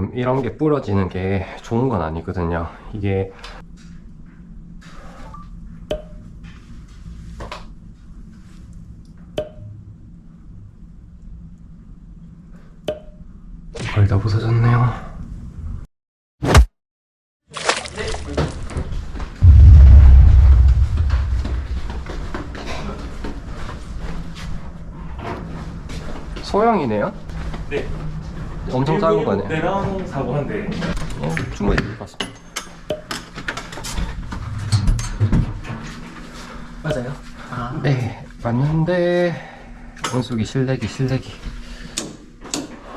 지금 이런 게 부러지는 게 좋은 건 아니거든요. 이게 거의 다 부서졌네요. 소형이네요? 네. 엄청 작은 거네요. 내랑 사고 한대. 어, 충분히 같습니다. 맞아요. 아, 네, 맞는데 원숙이 실내기 실내기.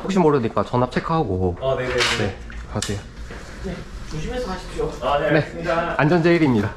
혹시 모르니까 전압 체크하고 아, 네네. 네 가세요. 네. 조심해서 가십시오. 아, 네. 네, 알겠습니다. 안전 제일입니다.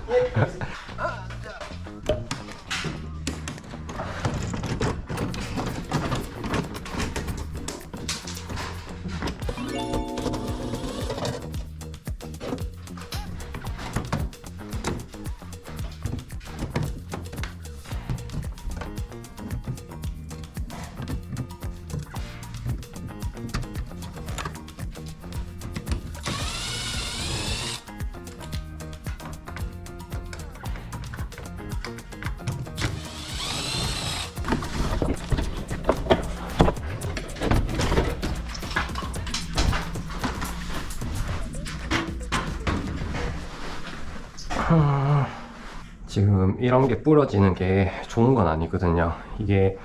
지금 이런 게 부러지는 게 좋은 건 아니거든요. 이게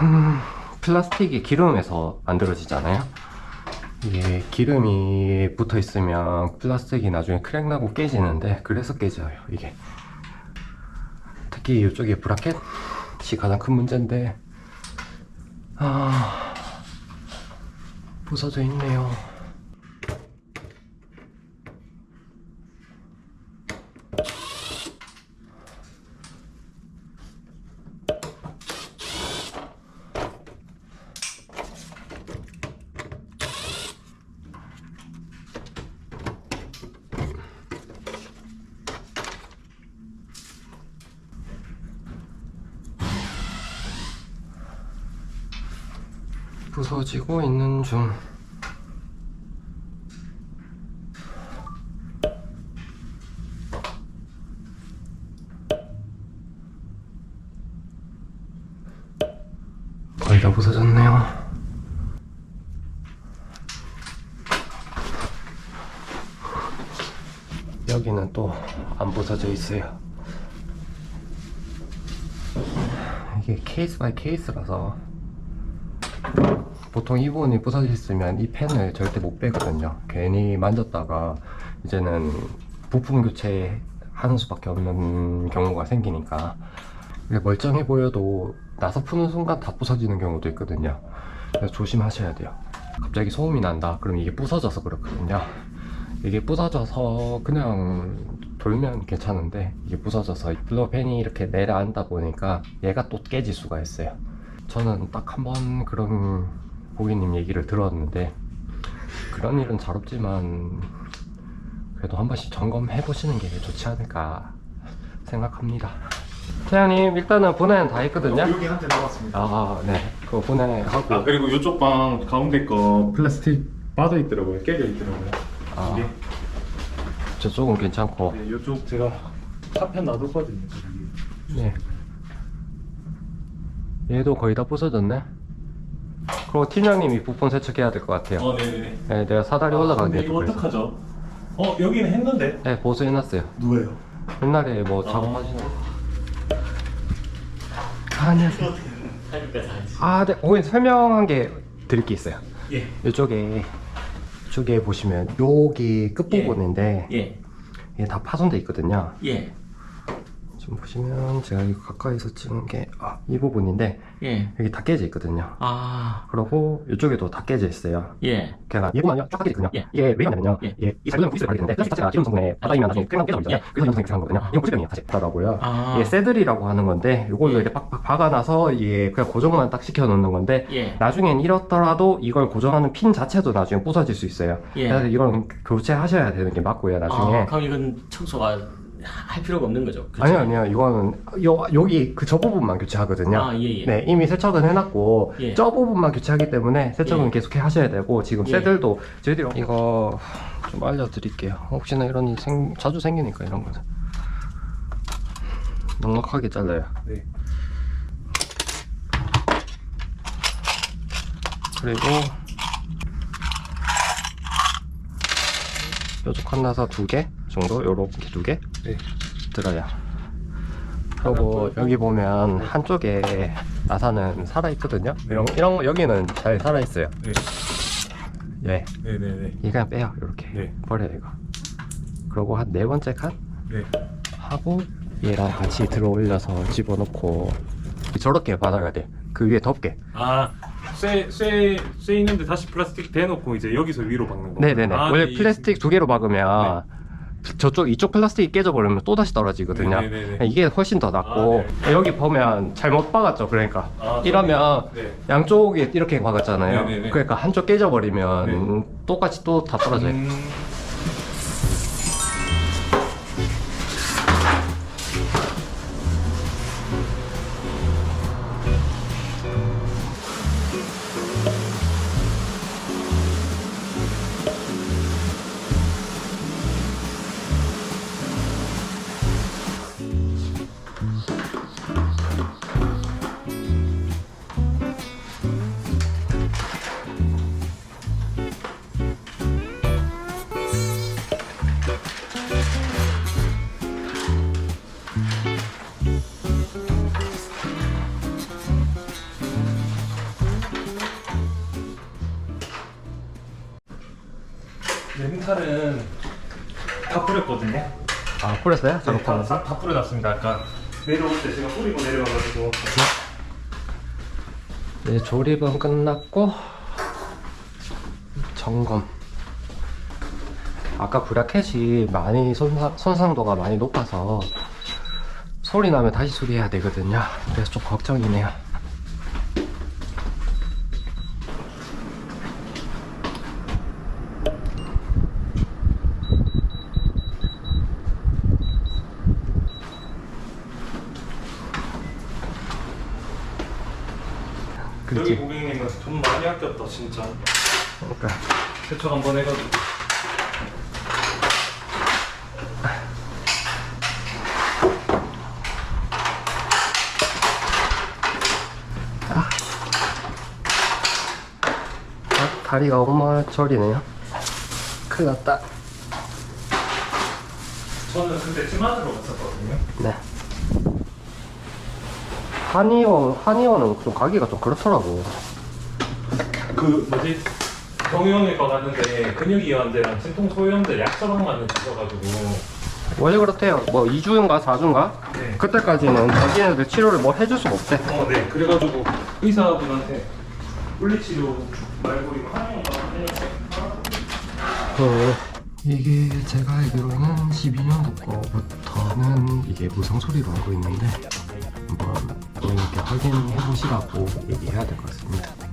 음, 플라스틱이 기름에서 만들어지잖아요. 이게 기름이 붙어 있으면 플라스틱이 나중에 크랙 나고 깨지는데 그래서 깨져요. 이게 특히 이쪽에 브라켓이 가장 큰 문제인데 아 부서져 있네요. 부서지고 있는 중. 거의 다 부서졌네요. 여기는 또 안 부서져 있어요. 이게 케이스 바이 케이스라서 보통 이 부분이 부서졌으면 이 펜을 절대 못 빼거든요. 괜히 만졌다가 이제는 부품 교체 하는 수밖에 없는 경우가 생기니까 멀쩡해 보여도 나서 푸는 순간 다 부서지는 경우도 있거든요. 그래서 조심하셔야 돼요. 갑자기 소음이 난다. 그럼 이게 부서져서 그렇거든요. 이게 부서져서 그냥 돌면 괜찮은데 이게 부서져서 블러 펜이 이렇게 내려앉다 보니까 얘가 또 깨질 수가 있어요. 저는 딱 한 번 그런 고객님 얘기를 들었는데 그런 일은 잘 없지만 그래도 한 번씩 점검해 보시는 게 좋지 않을까 생각합니다. 태양님 일단은 분해는 다 했거든요. 여기 한대 남았습니다. 아, 네. 그거 분해하고 아, 그리고 이쪽 방 가운데 거 플라스틱 빠져 있더라고요. 깨져 있더라고요. 아. 이게. 저쪽은 괜찮고. 네, 이쪽 제가 파편 놔뒀거든요. 네. 얘도 거의 다 부서졌네. 그리고 팀장님이 부품 세척해야 될 것 같아요. 어, 네네네. 네, 내가 사다리 아, 올라가게 근데 이거 그래서. 어떡하죠? 어, 여기는 했는데. 네, 보수해놨어요. 누구예요? 옛날에 뭐 아. 작업하시는 아, 안녕하세요. 아, 네. 오늘 설명한 게 드릴 게 있어요. 예. 이쪽에 이쪽에 보시면 여기 끝부분인데 예. 이게 다 파손돼 있거든요. 예. 지금 보시면 제가 이거 가까이서 찍은 게 아, 이 부분인데 예. 여기 다 깨져 있거든요. 아. 그리고 이쪽에도 다 깨져 있어요. 예. 그냥 얘보면요 쫙 깨져 있거든요. 예. 이게 왜 그러냐면요. 예. 예, 이 자료는 부스를 가게 되는데 플라스틱 자체가 기름 성분에 바닥이면 나중에 끓이면 깨져버리잖아요. 그래서 이런 성분이 거든요 이건 부스병이에요 사실. 하더라고요. 아. 이게 새들이라고 하는 건데 이걸로 예. 이렇게 빡빡 박아놔서 이게 그냥 고정만 딱 시켜 놓는 건데 예. 나중엔 이렇더라도 이걸 고정하는 핀 자체도 나중에 부서질 수 있어요. 예. 그래서 이걸 교체하셔야 되는 게 맞고요. 나중에 아, 그럼 이건 청소가 할 필요가 없는 거죠. 그렇죠? 아니요 아니요 이거는 요, 여기 그 저 부분만 교체하거든요 아, 예, 예. 네 이미 세척은 해놨고 예. 저 부분만 교체하기 때문에 세척은 예. 계속 하셔야 되고 지금 예. 새들도 저희들이 이거 좀 알려드릴게요 혹시나 이런 일 생, 자주 생기니까 이런 거는 넉넉하게 잘라요 네. 그리고 뾰족한 나사 두 개 정도? 요렇게 두개 네. 들어요. 그리고 여기 보면 한쪽에 나사는 살아있거든요. 이런, 이런 거 여기는 잘 살아있어요. 네. 예. 네네네. 이 그냥 빼요 이렇게. 네. 버려요 이거. 그리고 한 네 번째 칸? 네. 하고 얘랑 같이 들어 올려서 집어넣고 저렇게 받아야 돼그 위에 덮개 아, 쇠, 쇠, 쇠 있는데 다시 플라스틱 대놓고 이제 여기서 위로 박는 거. 네네네. 아, 원래 네, 플라스틱 두 개로 박으면 저쪽 이쪽 플라스틱이 깨져버리면 또 다시 떨어지거든요. 네네네. 이게 훨씬 더 낫고 아, 여기 보면 잘못 박았죠. 그러니까 아, 이러면 네. 양쪽에 이렇게 박았잖아요. 네네네. 그러니까 한쪽 깨져버리면 네. 똑같이 또 다 떨어져요. 음, 렌탈은 다 뿌렸거든요. 아 뿌렸어요? 다, 작업하면서? 다, 다 뿌려놨습니다. 아까 내려올 때 제가 뿌리고 내려가가지고. 네, 조립은 끝났고 점검. 아까 브라켓이 많이 손상, 손상도가 많이 높아서 소리 나면 다시 수리해야 되거든요. 그래서 좀 걱정이네요. 그렇지. 고객님은 돈 많이 아꼈다 진짜. 그러니까 세척 한번 해가지고. 아, 다리가 엉망절이네요. 큰일 났다. 저는 그때 찜한으로 갔었거든요. 네. 한의원, 한의원은 좀 가기가 좀 그렇더라고. 그 뭐지? 정형외과 갔는데 근육이완제랑 진통 소염제 약 처방만 주셔가지고 원래 그렇대요. 뭐 2주인가 4주인가? 네. 그때까지는 자기네들 치료를 뭐 해줄 수가 없대. 어, 네. 그래가지고 의사분한테 물리치료 말고 이거 한의원가 어, 이게 제가 알기로는 12년도 거부터는 이게 무상 소리로 알고 있는데 한번 확인해 보시라고 얘기해야 될 것 같습니다.